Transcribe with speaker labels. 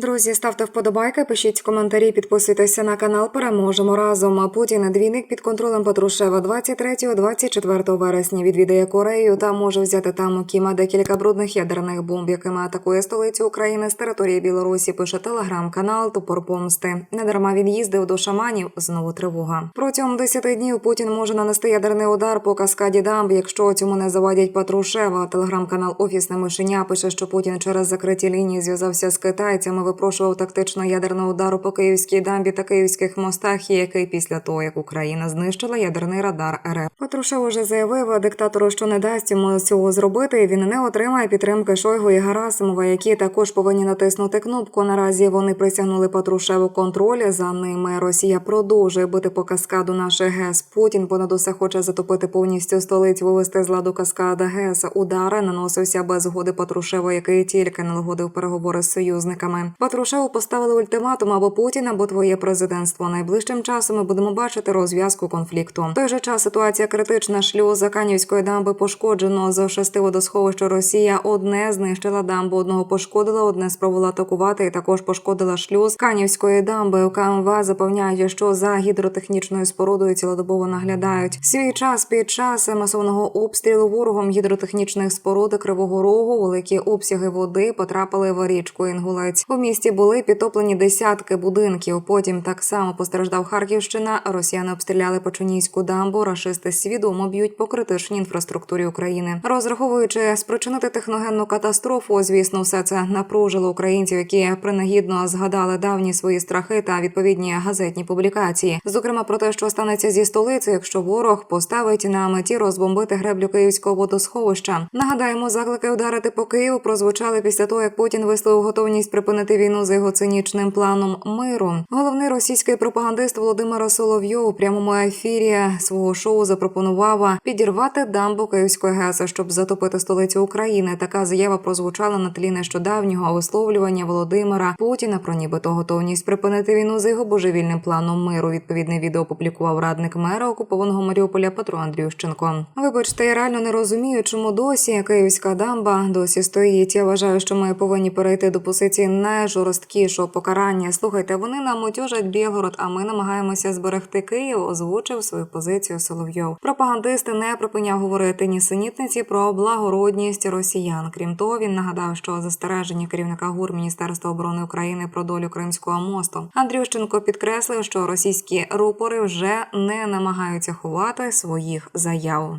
Speaker 1: Друзі, ставте вподобайки, пишіть коментарі, підписуйтеся на канал. Переможемо разом. Путін двійник під контролем Патрушева 23-24 вересня відвідає Корею та може взяти там у Кіма декілька брудних ядерних бомб, якими атакує столицю України з території Білорусі. Пише телеграм-канал Топор Помсти. Недарма він їздив до шаманів. Знову тривога. Протягом 10 днів Путін може нанести ядерний удар по каскаді дамб, якщо цьому не завадять Патрушева. Телеграм-канал Офісне мишеня пише, що Путін через закриті лінії зв'язався з китайцями, випрошував тактично ядерного удару по київській дамбі та київських мостах, який після того, як Україна знищила ядерний радар РФ. Патрушев уже заявив диктатору, що не дасть йому цього зробити. Він не отримає підтримки Шойгу і Гарасимова, які також повинні натиснути кнопку. Наразі вони присягнули Патрушеву контроль за ними. Росія продовжує бити по каскаду наших ГЕС. Путін понад усе хоче затопити повністю столицю, вивести з ладу каскада ГЕС. Удари наносився без згоди Патрушева, який тільки налагодив переговори з союзниками. Патрушеву поставили ультиматум або Путін, або твоє президентство. Найближчим часом ми будемо бачити розв'язку конфлікту. В той же час ситуація критична. Шлюз Заканівської дамби пошкоджено з шести водосховищ. Росія одне знищила дамбу, одного пошкодила, одне спробувала атакувати і також пошкодила шлюз Канівської дамби. У КМВ запевняють, що за гідротехнічною спорудою цілодобово наглядають. Свій час під час масового обстрілу ворогом гідротехнічних споруд Кривого Рогу великі обсяги води потрапили в річку Інгулець. Місті були підтоплені десятки будинків. Потім так само постраждав Харківщина. Росіяни обстріляли Почунійську дамбу. Рашисти свідомо б'ють по критичній інфраструктурі України, розраховуючи спричинити техногенну катастрофу. Звісно, все це напружило українців, які принагідно згадали давні свої страхи та відповідні газетні публікації. Зокрема, про те, що станеться зі столицею, якщо ворог поставить на меті розбомбити греблю київського водосховища. Нагадаємо, заклики ударити по Києву прозвучали після того, як Путін висловив готовність припинити війну за його цинічним планом миру. Головний російський пропагандист Володимир Соловйов у прямому ефірі свого шоу запропонував підірвати дамбу Київської ГЕС, щоб затопити столицю України. Така заява прозвучала на тлі нещодавнього висловлювання Володимира Путіна про нібито готовність припинити війну за його божевільним планом миру. Відповідне відео опублікував радник мера окупованого Маріуполя Петро Андрющенко. Вибачте, я реально не розумію, чому досі Київська дамба досі стоїть. Я вважаю, що ми повинні перейти до позиції найжорсткішого покарання. Слухайте, вони нам утюжать Білгород, а ми намагаємося зберегти Київ. Озвучив свою позицію Соловйов. Пропагандист не припиняв говорити нісенітниці про благородність росіян. Крім того, він нагадав, що застереження керівника ГУР Міністерства оборони України про долю Кримського мосту. Андрющенко підкреслив, що російські рупори вже не намагаються ховати своїх заяв.